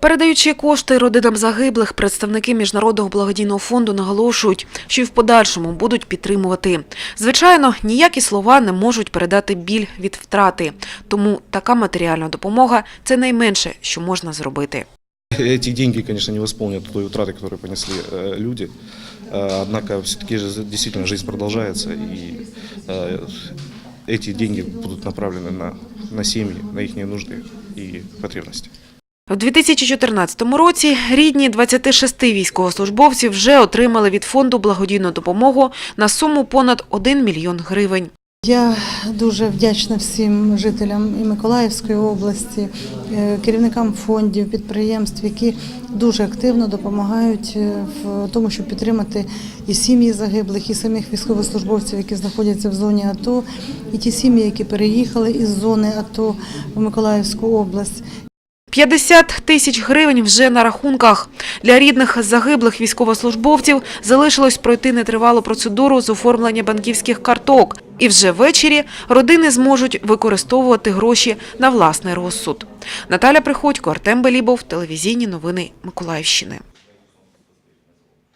Передаючи кошти родинам загиблих, представники міжнародного благодійного фонду наголошують, що й в подальшому будуть підтримувати. Звичайно, ніякі слова не можуть передати біль від втрати, тому така матеріальна допомога це найменше, що можна зробити. Эти деньги, конечно, не восполнят той утраты, которую понесли э, люди. Э, Однако все-таки же действительно жизнь продолжается, и э, эти деньги будут направлены на, на семьи, на их нужды и потребности. В 2014 році рідні 26 військовослужбовців вже отримали від фонду благодійну допомогу на суму понад 1 мільйон гривень. Я дуже вдячна всім жителям і Миколаївської області, е, керівникам фондів, підприємств, які дуже активно допомагають е, в тому, щоб підтримати і сім'ї загиблих, і самих військовослужбовців, які знаходяться в зоні АТО, і ті сім'ї, які переїхали із зони АТО в Миколаївську область. 50 тисяч гривень вже на рахунках. Для рідних загиблих військовослужбовців залишилось пройти нетривалу процедуру з оформлення банківських карток. І вже ввечері родини зможуть використовувати гроші на власний розсуд. Наталя Приходько, Артем Белібов, телевізійні новини Миколаївщини.